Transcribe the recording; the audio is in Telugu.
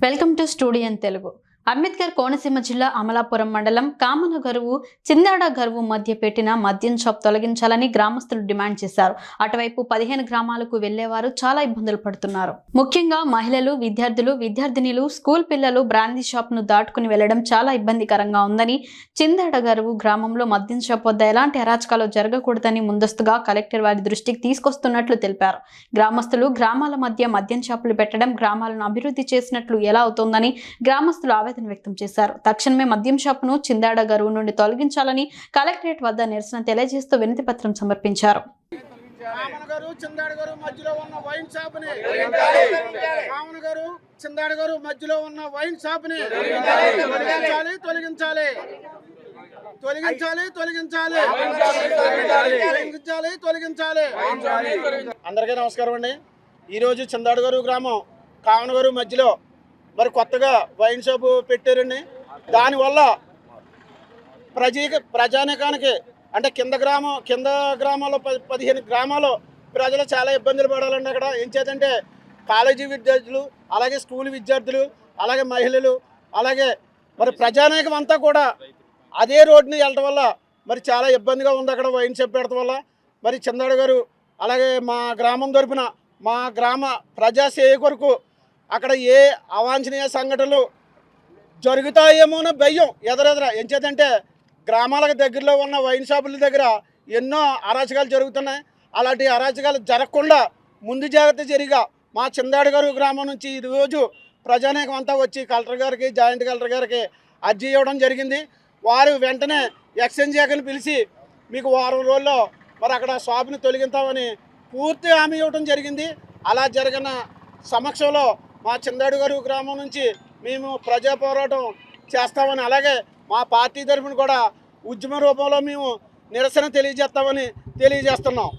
welcome to studio in Telugu Ambedkar Konaseema జిల్లా అమలాపురం మండలం కామన గరువు చిందాడ గరువు మధ్య పెట్టిన మద్యం షాప్ తొలగించాలని గ్రామస్తులు డిమాండ్ చేశారు. అటువైపు పదిహేను గ్రామాలకు వెళ్ళేవారు చాలా ఇబ్బందులు పడుతున్నారు. ముఖ్యంగా మహిళలు విద్యార్థులు విద్యార్థినిలు స్కూల్ పిల్లలు బ్రాందీ షాప్ను దాటుకుని వెళ్ళడం చాలా ఇబ్బందికరంగా ఉందని చిందాడ గరువు గ్రామంలో మద్యం షాప్ వద్ద ఎలాంటి అరాచకాలు జరగకూడదని ముందస్తుగా కలెక్టర్ వారి దృష్టికి తీసుకొస్తున్నట్లు తెలిపారు. గ్రామస్తులు గ్రామాల మధ్య మద్యం షాపులు పెట్టడం గ్రామాలను అభివృద్ధి చేసినట్లు ఎలా అవుతోందని గ్రామస్తులు ఆవేదన వ్యక్తం చేశారు. తక్షణమే మద్యం షాపును చిందాడ గరువు నుండి తొలగించాలని కలెక్టరేట్ వద్ద నిరసన తెలియజేస్తూ వినతి పత్రం సమర్పించారు. కామన్ గారు చిందాడి గారు మధ్యలో ఉన్న వైన్ షాప్ని కామన్ గారు చిందాడి గారు మధ్యలో ఉన్న వైన్ షాప్ని తొలగించాలి. తొలగించాలి తొలగించాలి. తొలగించాలి తొలగించాలి. తొలగించాలి. అందరికీ నమస్కారం అండి. ఈరోజు చిందాడి గారు గ్రామం కామన్ గారు మధ్యలో మరి కొత్తగా వైన్ షాప్ పెట్టారండి. దానివల్ల ప్రజకి ప్రజానికానికి అంటే కింద గ్రామం కింద గ్రామాల్లో పది పదిహేను గ్రామాలు ప్రజలు చాలా ఇబ్బందులు పడాలండి అక్కడ. ఏం చేద్దంటే కాలేజీ విద్యార్థులు అలాగే స్కూల్ విద్యార్థులు అలాగే మహిళలు అలాగే మరి ప్రజానీకం అంతా కూడా అదే రోడ్డుని వెళ్ళటం వల్ల మరి చాలా ఇబ్బందిగా ఉంది అక్కడ వైన్ షాప్ పెడటం వల్ల. మరి చందాడు గారు అలాగే మా గ్రామం తరపున మా గ్రామ ప్రజాసేవ కొరకు అక్కడ ఏ అవాంఛనీయ సంఘటనలు జరుగుతాయేమో అని భయం ఎదరెదర. ఎంచేతంటే గ్రామాలకు దగ్గరలో ఉన్న వైన్ షాపుల దగ్గర ఎన్నో అరాచకాలు జరుగుతున్నాయి. అలాంటి అరాచకాలు జరగకుండా ముందు జాగ్రత్త జరిగా. మా చిందాడి గారు గ్రామం నుంచి ఈరోజు రోజు ప్రజానీకం అంతా వచ్చి కలెక్టర్ గారికి జాయింట్ కలెక్టర్ గారికి అర్జీ ఇవ్వడం జరిగింది. వారు వెంటనే ఎక్స్చేంజ్ శాఖను పిలిచి మీకు వారం రోజుల్లో మరి అక్కడ షాప్ని తొలగిస్తామని పూర్తి హామీ ఇవ్వడం జరిగింది. అలా జరిగిన సమక్షంలో మా చిందాడు గారు గ్రామం నుంచి మేము ప్రజా పోరాటం చేస్తామని అలాగే మా పార్టీ తరఫున కూడా ఉద్యమ రూపంలో మేము నిరసన తెలియజేస్తామని తెలియజేస్తున్నాం.